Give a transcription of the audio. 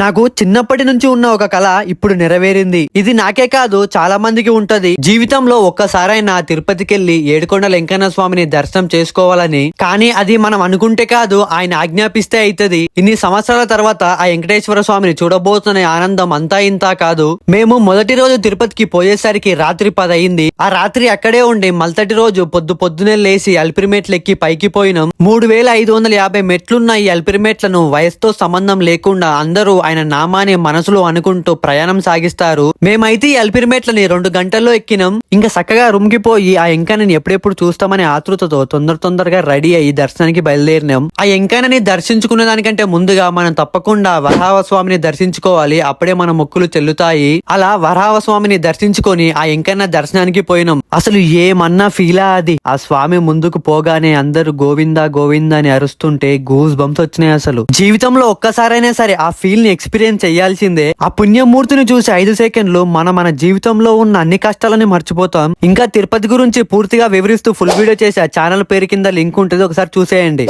నాకు చిన్నప్పటి నుంచి ఉన్న ఒక కళ ఇప్పుడు నెరవేరింది. ఇది నాకే కాదు చాలా మందికి ఉంటది. జీవితంలో ఒక్కసారైనా తిరుపతికెళ్ళి ఏడుకొండ వెంకన్న స్వామిని దర్శనం చేసుకోవాలని కానీ అది మనం అనుకుంటే కాదు ఆయన ఆజ్ఞాపిస్తే అయితది. ఇన్ని సంవత్సరాల తర్వాత ఆ వెంకటేశ్వర స్వామిని చూడబోతున్న ఆనందం అంతా ఇంత కాదు. మేము మొదటి రోజు తిరుపతికి పోయేసరికి రాత్రి పది అయింది ఆ రాత్రి అక్కడే ఉండి మల్తటి రోజు పొద్దు పొద్దునే లేసి అల్పిరిమేట్లెక్కి పైకి పోయినాం. మూడు వేల ఐదు వందల యాభై మెట్లున్న ఈ అల్పిరిమేట్లను వయసుతో సంబంధం లేకుండా అందరూ ఆయన నామాన్ని మనసులో అనుకుంటూ ప్రయాణం సాగిస్తారు. మేమైతే ఈ అల్పిరిమేట్లని రెండు గంటల్లో ఎక్కినాం. ఇంకా చక్కగా రూమ్కి పోయి ఆ ఎంకాయని ఎప్పుడెప్పుడు చూస్తామనే ఆతృతతో తొందర తొందరగా రెడీ అయ్యి దర్శనానికి బయలుదేరినాం. ఆ ఎంకాయని దర్శించుకునే దానికంటే ముందుగా మనం తప్పకుండా వరాహ స్వామిని దర్శించుకోవాలి. అప్పుడే మన మొక్కులు చెల్లుతాయి. అలా వరాహ స్వామిని దర్శించుకొని ఆ ఎంకన్న దర్శనానికి పోయినాం. అసలు ఏమన్నా ఫీలా అది? ఆ స్వామి ముందుకు పోగానే అందరూ గోవిందా గోవిందా అని అరుస్తుంటే గూస్ బంప్స్ వచ్చినాయి అసలు. జీవితంలో ఒక్కసారైనా సరే ఆ ఫీల్ని ఎక్స్పీరియన్స్ చేయాల్సిందే. ఆ పుణ్యమూర్తిని చూసి ఐదు సెకండ్లు మన మన జీవితంలో ఉన్న అన్ని కష్టాలని మర్చిపోతాం. ఇంకా తిరుపతి గురించి పూర్తిగా వివరిస్తూ ఫుల్ వీడియో చేసి ఆ ఛానల్ పేరు కింద లింక్ ఉంటుంది ఒకసారి చూసేయండి.